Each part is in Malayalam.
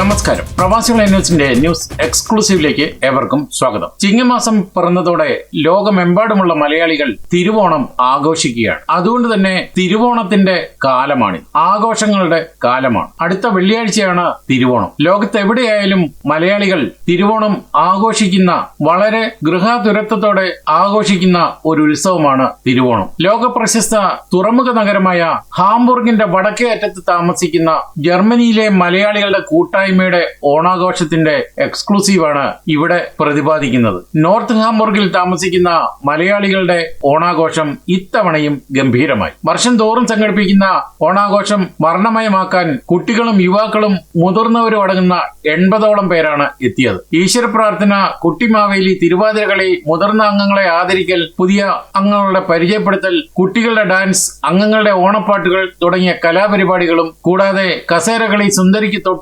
നമസ്കാരം. പ്രവാസികൾ ന്യൂസിന്റെ ന്യൂസ് എക്സ്ക്ലൂസീവിലേക്ക് ഏവർക്കും സ്വാഗതം. ചിങ്ങമാസം പിറന്നതോടെ ലോകമെമ്പാടുമുള്ള മലയാളികൾ തിരുവോണം ആഘോഷിക്കുകയാണ്. അതുകൊണ്ട് തന്നെ തിരുവോണത്തിന്റെ കാലമാണ് ആഘോഷങ്ങളുടെ കാലമാണ്. അടുത്ത വെള്ളിയാഴ്ചയാണ് തിരുവോണം. ലോകത്തെവിടെയായാലും മലയാളികൾ തിരുവോണം ആഘോഷിക്കുന്ന വളരെ ഗൃഹാതുരത്വത്തോടെ ആഘോഷിക്കുന്ന ഒരു ഉത്സവമാണ് തിരുവോണം. ലോകപ്രശസ്ത തുറമുഖ നഗരമായ ഹാംബുർഗിന്റെ വടക്കേ അറ്റത്ത് താമസിക്കുന്ന ജർമ്മനിയിലെ മലയാളികളുടെ കൂട്ടായ്മയുടെ ഓണാഘോഷത്തിന്റെ എക്സ്ക്ലൂസീവാണ് ഇവിടെ പ്രതിപാദിക്കുന്നത് നോർത്ത് ഹാംബർഗിൽ താമസിക്കുന്ന മലയാളികളുടെ ഓണാഘോഷം ഇത്തവണയും ഗംഭീരമായി വർഷം തോറും സംഘടിപ്പിക്കുന്ന ഓണാഘോഷം വർണമയമാക്കാൻ കുട്ടികളും യുവാക്കളും മുതിർന്നവരും അടങ്ങുന്ന എൺപതോളം പേരാണ് എത്തിയത് ഈശ്വര പ്രാർത്ഥന കുട്ടിമാവേലി തിരുവാതിരകളി മുതിർന്ന അംഗങ്ങളെ ആദരിക്കൽ പുതിയ അംഗങ്ങളുടെ പരിചയപ്പെടുത്തൽ കുട്ടികളുടെ ഡാൻസ് അംഗങ്ങളുടെ ഓണപ്പാട്ടുകൾ തുടങ്ങിയ കലാപരിപാടികളും കൂടാതെ കസേരകളി സുന്ദരിക്ക് തൊ-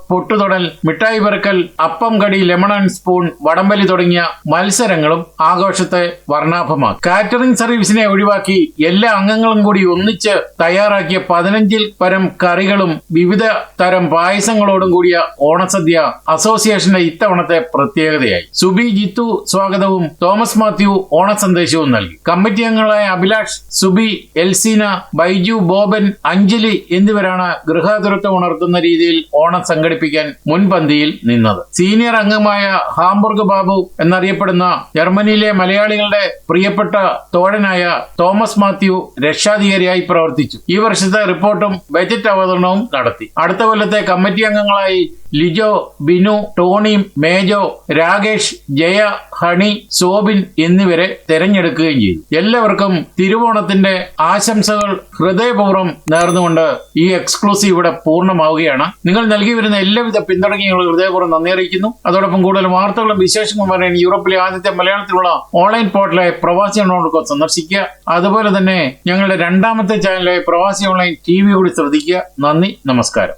പൊട്ടുതൊടൽ മിഠായി പെറുക്കൽ അപ്പം കടി ലെമൺ ആൻഡ് സ്പൂൺ വടംവലി തുടങ്ങിയ മത്സരങ്ങളും ആഘോഷത്തെ വർണാഭമാക്കി. കാറ്ററിംഗ് സർവീസിനെ ഒഴിവാക്കി എല്ലാ അംഗങ്ങളും കൂടി ഒന്നിച്ച് തയ്യാറാക്കിയ പതിനഞ്ചിൽ പരം കറികളും വിവിധ തരം പായസങ്ങളോടും കൂടിയ ഓണസദ്യ അസോസിയേഷന്റെ ഇത്തവണത്തെ പ്രത്യേകതയായി. സുബി ജിത്തു സ്വാഗതവും തോമസ് മാത്യു ഓണസന്ദേശവും നൽകി. കമ്മിറ്റി അംഗങ്ങളായ അഭിലാഷ് സുബി എൽസീന ബൈജു ബോബൻ അഞ്ജലി എന്നിവരാണ് ഗൃഹാതുരത്വം ഉണർത്തുന്ന രീതിയിൽ ഓണം സംഘടിപ്പിക്കാൻ മുൻപന്തിയിൽ നിന്നത്. സീനിയർ അംഗമായ ഹാംബുർഗ് ബാബു എന്നറിയപ്പെടുന്ന ജർമ്മനിയിലെ മലയാളികളുടെ പ്രിയപ്പെട്ട തോഴനായ തോമസ് മാത്യു രക്ഷാധികാരിയായി പ്രവർത്തിച്ചു. ഈ വർഷത്തെ റിപ്പോർട്ടും ബജറ്റ് അവതരണവും നടത്തി. അടുത്ത കൊല്ലത്തെ കമ്മിറ്റി അംഗങ്ങളായി ലിജോ ബിനു ടോണി മേജോ രാകേഷ് ജയ ഹണി സോബിൻ എന്നിവരെ തെരഞ്ഞെടുക്കുകയും ചെയ്തു. എല്ലാവർക്കും തിരുവോണത്തിന്റെ ആശംസകൾ ഹൃദയപൂർവം നേർന്നുകൊണ്ട് ഈ എക്സ്ക്ലൂസീവ് ഇവിടെ പൂർണമാവുകയാണ്. നിങ്ങൾ നൽകി വരുന്ന എല്ലാവിധ പിന്തുണയ്ക്കും ഹൃദയപൂർവം നന്ദി അറിയിക്കുന്നു. അതോടൊപ്പം കൂടുതൽ വാർത്തകളും വിശേഷങ്ങളും പറയാൻ യൂറോപ്പിലെ ആദ്യത്തെ മലയാളത്തിലുള്ള ഓൺലൈൻ പോർട്ടലായ പ്രവാസി ഓൺലൈൻ സന്ദർശിക്കുക. അതുപോലെ തന്നെ ഞങ്ങളുടെ രണ്ടാമത്തെ ചാനലായ പ്രവാസി ഓൺലൈൻ ടി വി കൂടി ശ്രദ്ധിക്കുക. നന്ദി നമസ്കാരം.